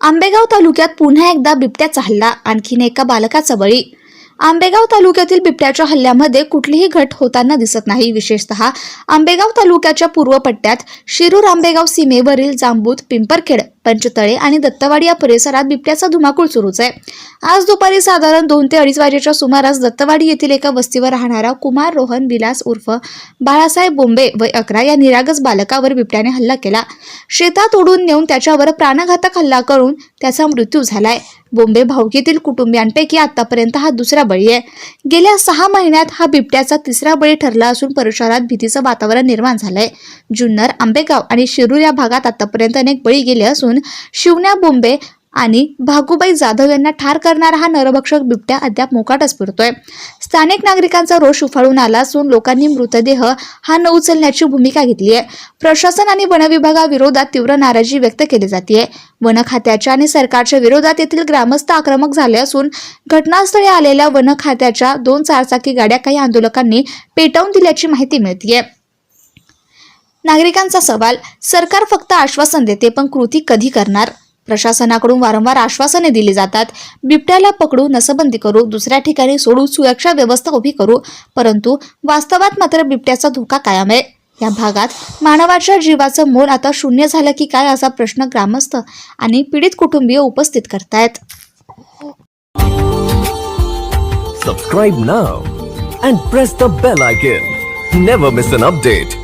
आंबेगाव तालुक्यात पुन्हा एकदा बिबट्याचा हल्ला आणखीन एका बालकाचा बळी. आंबेगाव तालुक्यातील बिबट्याच्या हल्ल्यामध्ये कुठलीही घट होताना दिसत नाही. विशेषतः आंबेगाव तालुक्याच्या पूर्व पट्ट्यात शिरूर आंबेगाव सीमेवरील जांबूत पिंपरखेड पंचतळे आणि दत्तवाडी या परिसरात बिबट्याचा धुमाकूळ सुरूच आहे. आज दुपारी साधारण दोन ते अडीच वाजेच्या सुमारास दत्तवाडी येथील एका वस्तीवर राहणारा कुमार रोहन विलास उर्फ बाळासाहेब बोंबे वय अकरा या निरागस बालकावर बिबट्याने हल्ला केला. शेतात उडून नेऊन त्याच्यावर प्राणघातक हल्ला करून त्याचा मृत्यू झालाय. बोंबे भावकीतील कुटुंबियांपैकी आतापर्यंत हा दुसरा बळी आहे. गेल्या सहा महिन्यात हा बिबट्याचा तिसरा बळी ठरला असून परिसरात भीतीचं वातावरण निर्माण झालंय. जुन्नर आंबेगाव आणि शिरूर या भागात आतापर्यंत अनेक बळी गेले असून शिवण्या बोंबे आणि भागूबाई जाधव यांना ठार करणारा हा नरभक्षक बिबट्या अद्याप मोकाटच पुरतोय स्थानिक नागरिकांचा रोष उफाळून आला असून लोकांनी मृतदेह हा न उचलण्याची भूमिका घेतली आहे. प्रशासन आणि वनविभागाविरोधात तीव्र नाराजी व्यक्त केली जाते वन खात्याच्या आणि सरकारच्या विरोधात येथील ग्रामस्थ आक्रमक झाले असून घटनास्थळी आलेल्या वन खात्याच्या दोन चारचाकी गाड्या काही आंदोलकांनी पेटवून दिल्याची माहिती मिळतीये. नागरिकांचा सवाल सरकार फक्त आश्वासन देते पण कृती कधी करणार? प्रशासनाकडून वारंवार आश्वासने दिली जातात बिबट्याला पकडू नसबंदी करू दुसऱ्या ठिकाणी सोडू सुरक्षा व्यवस्था उभी करू परंतु वास्तवात मात्र बिबट्याचा धोका कायम आहे. या भागात मानवाच्या जीवाचं मोल आता शून्य झालं की काय असा प्रश्न ग्रामस्थ आणि पीडित कुटुंबीय उपस्थित करतायत. Subscribe now and press the bell icon never miss an update